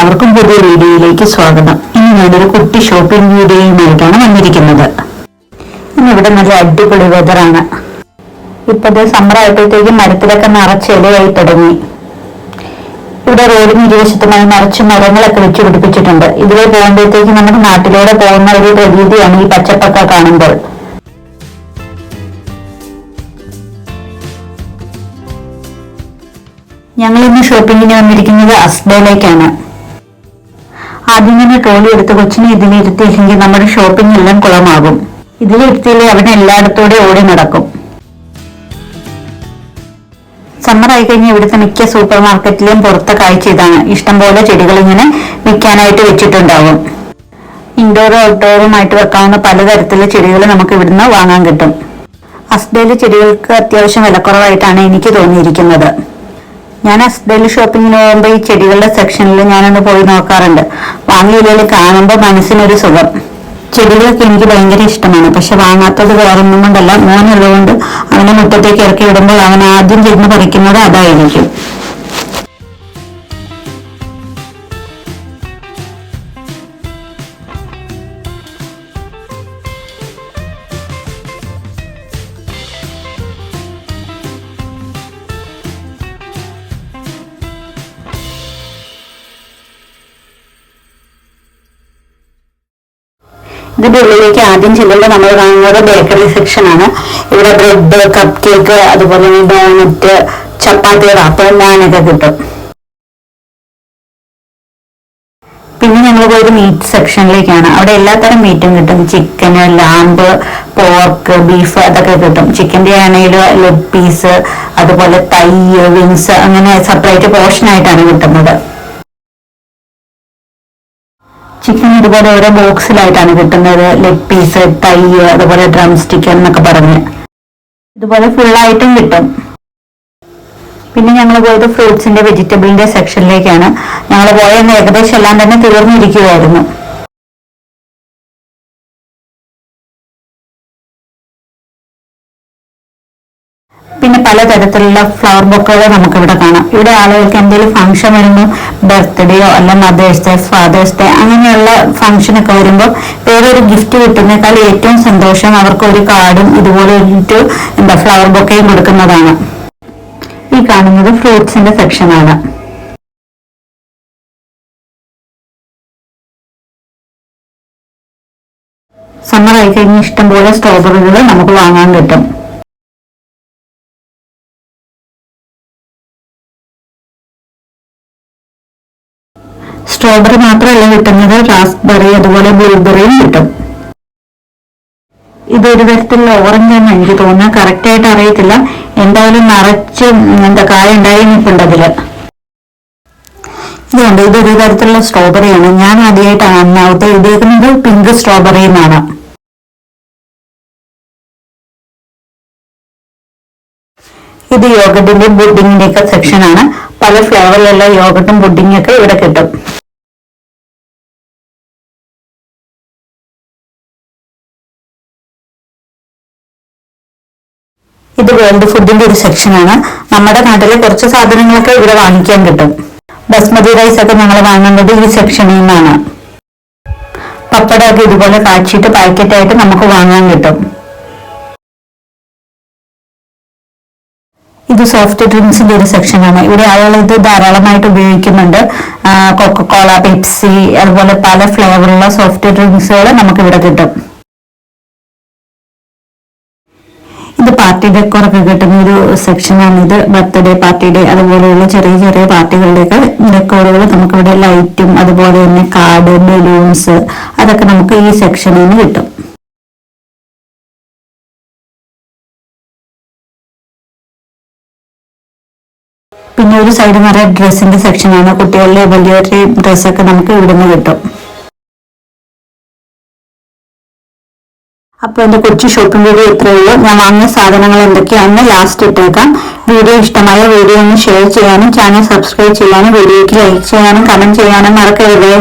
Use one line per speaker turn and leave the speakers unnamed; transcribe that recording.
എല്ലാവർക്കും പുതിയ വീഡിയോയിലേക്ക് സ്വാഗതം. ഇന്ന് ഞാനൊരു കുട്ടി ഷോപ്പിംഗ് വീഡിയോയുമായിട്ടാണ് വന്നിരിക്കുന്നത്. ഇന്ന് ഇവിടെ നല്ല അടിപൊളി വെതറാണ് ഇപ്പത് സമ്മർ ആയപ്പോഴത്തേക്കും മരത്തിലൊക്കെ നിറച്ച് ഇലയായി തുടങ്ങി. ഇവിടെ റോഡിന് ഇരുവശത്തുമായി നിറച്ച് മരങ്ങളൊക്കെ വെച്ച് പിടിപ്പിച്ചിട്ടുണ്ട്. ഇതിലെ പോകുമ്പോഴത്തേക്കും നമ്മുടെ നാട്ടിലൂടെ പോകുന്ന ഒരു പ്രതീതിയാണ് ഈ പച്ചപ്പൊക്കെ കാണുമ്പോൾ. ഞങ്ങൾ ഇന്ന് ഷോപ്പിങ്ങിന് വന്നിരിക്കുന്നത് അസ്ബയിലേക്കാണ് ആദ്യം തന്നെ ട്രോളി എടുത്ത് കൊച്ചിനെ ഇതിലിരുത്തിയില്ലെങ്കിൽ നമ്മുടെ ഷോപ്പിംഗ് എല്ലാം കുളമാകും. ഇതിലിരുത്തിയില്ലേ അവൻ എല്ലായിടത്തോടെ ഓടി നടക്കും. സമ്മർ ആയി കഴിഞ്ഞ് ഇവിടുത്തെ മിക്ക സൂപ്പർ മാർക്കറ്റിലെയും പുറത്തെ കാഴ്ച ഇതാണ് ഇഷ്ടംപോലെ ചെടികൾ ഇങ്ങനെ വിൽക്കാനായിട്ട് വെച്ചിട്ടുണ്ടാവും. ഇൻഡോറും ഔട്ട്ഡോറുമായിട്ട് വെക്കാവുന്ന പലതരത്തിലുള്ള ചെടികൾ നമുക്ക് ഇവിടുന്ന് വാങ്ങാൻ കിട്ടും. അസ്ബയിലെ ചെടികൾക്ക് അത്യാവശ്യം വിലക്കുറവായിട്ടാണ് എനിക്ക് തോന്നിയിരിക്കുന്നത്. ഞാൻ ഡെയിലി ഷോപ്പിങ്ങിന് പോകുമ്പോൾ ഈ ചെടികളുടെ സെക്ഷനിൽ ഞാനൊന്ന് പോയി നോക്കാറുണ്ട്. വാങ്ങിയില്ലെങ്കിൽ കാണുമ്പോൾ മനസ്സിനൊരു സുഖം. ചെടികളൊക്കെ എനിക്ക് ഭയങ്കര ഇഷ്ടമാണ്. പക്ഷെ വാങ്ങാത്തത് വേറൊന്നും കൊണ്ടല്ല. മോനുള്ളതുകൊണ്ട് അവനെ മുറ്റത്തേക്ക് ഇറക്കി വിടുമ്പോൾ അവൻ ആദ്യം ചെന്ന് പറിക്കുന്നത് അതായിരിക്കും. ഇതിന്റെ ഉള്ളിലേക്ക് ആദ്യം ചെല്ലുമ്പോൾ നമ്മൾ കാണുന്നത് ബേക്കറി സെക്ഷൻ ആണ്. ഇവിടെ ബ്രെഡ് കപ്പ് കേക്ക് അതുപോലെ ഡോണറ്റ് ചപ്പാത്തി റാപ്പ് നാനൊക്കെ കിട്ടും. പിന്നെ ഞങ്ങൾ പോയത് മീറ്റ് സെക്ഷനിലേക്കാണ് അവിടെ എല്ലാത്തരം മീറ്റും കിട്ടും. ചിക്കന് ലാമ്പ് പോർക്ക് ബീഫ് അതൊക്കെ കിട്ടും. ചിക്കന്റെ ആണെങ്കിൽ ലെഗ് പീസ് അതുപോലെ തൈ വിങ്സ് അങ്ങനെ സെപ്പറേറ്റ് പോർഷൻ ആയിട്ടാണ് കിട്ടുന്നത്. ചിക്കൻ ഇതുപോലെ ഓരോ ബോക്സിലായിട്ടാണ് കിട്ടുന്നത്. ലെഗ് പീസ് തൈ അതുപോലെ ഡ്രം സ്റ്റിക്ക് എന്നൊക്കെ പറഞ്ഞ്. ഇതുപോലെ ഫുള്ളായിട്ടും കിട്ടും. പിന്നെ ഞങ്ങൾ പോയത് ഫ്രൂട്ട്സിന്റെ വെജിറ്റബിളിന്റെ സെക്ഷനിലേക്കാണ് ഞങ്ങൾ പോയെന്ന് ഏകദേശം എല്ലാം തന്നെ തീർന്നിരിക്കുമായിരുന്നു പലതരത്തിലുള്ള ഫ്ലവർ ബൊക്കുകൾ നമുക്ക് ഇവിടെ കാണാം. ഇവിടെ ആളുകൾക്ക് എന്തെങ്കിലും ഫംഗ്ഷൻ വരുമ്പോൾ ബർത്ത്ഡേയോ അല്ല മദേഴ്സ് ഡേ ഫാദേഴ്സ് ഡേ അങ്ങനെയുള്ള ഫംഗ്ഷൻ ഒക്കെ വരുമ്പോൾ വേറൊരു ഗിഫ്റ്റ് കിട്ടുന്നേക്കാൾ ഏറ്റവും സന്തോഷം അവർക്ക് ഒരു കാർഡും ഇതുപോലെ ഒരു എന്താ ഫ്ലവർ ബൊക്കയും കൊടുക്കുന്നതാണ്. ഈ കാണുന്നത് ഫ്രൂട്ട്സിന്റെ സെക്ഷനാണ് സമ്മർ ആയി കഴിഞ്ഞ് ഇഷ്ടംപോലെ സ്ട്രോബെറികൾ നമുക്ക് വാങ്ങാൻ കിട്ടും. സ്ട്രോബെറി മാത്രമല്ല കിട്ടുന്നത് റാസ്ബെറി അതുപോലെ ബ്ലൂബെറിയും കിട്ടും. ഇതൊരു തരത്തിലുള്ള ഓറഞ്ച് ആണ് എനിക്ക് തോന്നുന്നത് കറക്റ്റ് ആയിട്ട് അറിയത്തില്ല. എന്തായാലും നിറച്ച് എന്താ കായ ഉണ്ടായി നിൽക്കുന്നുണ്ട് അതിൽ. ഇതുണ്ട് ഇതൊരു തരത്തിലുള്ള സ്ട്രോബെറിയാണ് ഞാൻ ആദ്യമായിട്ടാണ് അന്നാവത്തെ എഴുതിയേക്കുന്നത് പിങ്ക് സ്ട്രോബെറി എന്നാണ്. ഇത് യോഗത്തിന്റെ ബുഡിങ്ങിന്റെ ഒക്കെ സെക്ഷനാണ് പല ഫ്ലേവറിലുള്ള യോഗട്ടും ബുഡിങ്ങൊക്കെ ഇവിടെ കിട്ടും. ഇത് വേൾഡ് ഫുഡിന്റെ ഒരു സെക്ഷനാണ് നമ്മുടെ നാട്ടിലെ കുറച്ച് സാധനങ്ങളൊക്കെ ഇവിടെ വാങ്ങിക്കാൻ കിട്ടും. ബസ്മതി റൈസ് ഒക്കെ ഞങ്ങൾ വാങ്ങുന്നത് ഈ സെക്ഷനിൽ നിന്നാണ്. പപ്പടമൊക്കെ ഇതുപോലെ കാച്ചിട്ട് പാക്കറ്റായിട്ട് നമുക്ക് വാങ്ങാൻ കിട്ടും. ഇത് സോഫ്റ്റ് ഡ്രിങ്ക്സിന്റെ ഒരു സെക്ഷനാണ് ഇവിടെ ആളുകൾ ഇത് ധാരാളമായിട്ട് ഉപയോഗിക്കുന്നുണ്ട്. കൊക്കക്കോള പെപ്സി അതുപോലെ പല ഫ്ലേവറുള്ള സോഫ്റ്റ് ഡ്രിങ്ക്സുകൾ നമുക്ക് ഇവിടെ കിട്ടും. ഇത് പാർട്ടി ഡെക്കോറൊക്കെ കിട്ടുന്ന ഒരു സെക്ഷനാണ് ഇത് ബർത്ത്ഡേ പാർട്ടിയുടെ അതുപോലെയുള്ള ചെറിയ ചെറിയ പാർട്ടികളുടെയൊക്കെ ഡെക്കോറുകൾ നമുക്കിവിടെ ലൈറ്റും അതുപോലെ തന്നെ കാർഡ് ബലൂൺസ് അതൊക്കെ നമുക്ക് ഈ സെക്ഷനിൽ നിന്ന് കിട്ടും. പിന്നെ ഒരു സൈഡ് നിറയെ ഡ്രസ്സിന്റെ സെക്ഷനാണ് കുട്ടികളുടെ വലിയ ഡ്രസ്സൊക്കെ നമുക്ക് ഇവിടുന്ന് കിട്ടും. അപ്പോൾ എന്റെ കൊച്ചു ഷോപ്പിംഗ് വീഡിയോ ഇത്രയേ ഉള്ളൂ. ഞാൻ വാങ്ങിയ സാധനങ്ങൾ എന്തൊക്കെയാണെന്ന് ലാസ്റ്റ് ഇട്ടേക്കാം. വീഡിയോ ഇഷ്ടമായ വീഡിയോ ഒന്ന് ഷെയർ ചെയ്യാനും ചാനൽ സബ്സ്ക്രൈബ് ചെയ്യാനും വീഡിയോയ്ക്ക് ലൈക്ക് ചെയ്യാനും കമന്റ് ചെയ്യാനും മറക്കരുതേ.